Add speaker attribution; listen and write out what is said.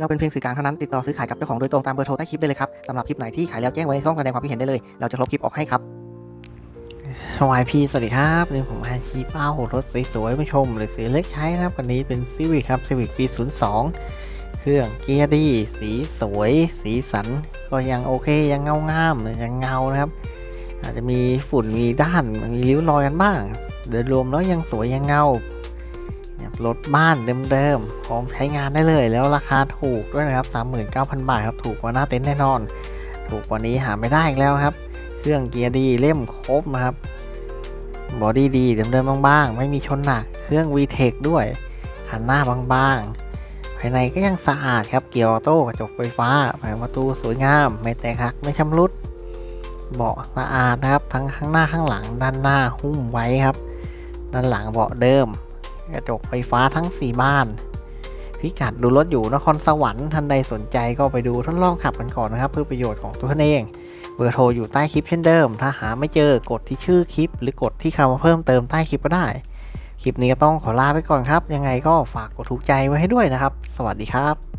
Speaker 1: เราเป็นเพียงสื่อกลางเท่านั้นติดต่อซื้อขายกับเจ้าของโดยตรงตามเบอร์โทรใต้คลิปได้เลยครับสำหรับคลิปไหนที่ขายแล้วแจ้งไว้ในช่องแสดงความคิดเห็นได้เลย เราจะลบคลิปออกให้ครับ
Speaker 2: สวัสดีพี่สวัสดีครับนี่ผมอาชีพเอารถสวยๆมาชม หรือสีเล็กใช้นะครับวันนี้เป็นซีวิ c ครับซีวิ c ปี 02 เครื่องเกียร์ดีสีสวย สีสัน ก็ยังโอเคยังเงางามยังเงานะครับ อาจจะมีฝุ่นมีด้านมีริ้วรอยกันบ้างโดยรวมแล้วยังสวยยังเงา รถบ้านเดิมๆพร้อมใช้งานได้เลย แล้วราคาถูกด้วยนะครับ 39,000 บาทครับถูกกว่าหน้าเต็นท์แน่นอน ถูกกว่านี้หาไม่ได้อีกแล้วครับ เครื่องเกียร์ดีเล่มครบนะครับบอดี้ดีเดิมๆบางๆ ไม่มีชนหนัก เครื่อง VTEC ด้วยคันหน้าบางๆ ภายในก็ยังสะอาดครับ เกียร์ออโต้กระจกไฟฟ้าแผงประตูสวยงาม ไม่แตกหักไม่ชำรุด เบาะสะอาดนะครับ ทั้งข้างหน้าข้างหลังด้านหน้าหุ้มไว้ครับ ด้านหลังเบาะเดิม กระจกไฟฟ้าทั้ง 4 บ้าน พิกัดดูรถอยู่นครสวรรค์ท่านใดสนใจก็ไปดูทดลองขับกันก่อนนะครับ เพื่อประโยชน์ของตัวท่านเอง เบอร์โทรอยู่ใต้คลิปเช่นเดิม ถ้าหาไม่เจอกดที่ชื่อคลิป หรือกดที่คำว่าเพิ่มเติมใต้คลิปก็ได้ คลิปนี้ก็ต้องขอลาไปก่อนครับ ยังไงก็ฝากกดถูกใจไว้ให้ด้วยนะครับ สวัสดีครับ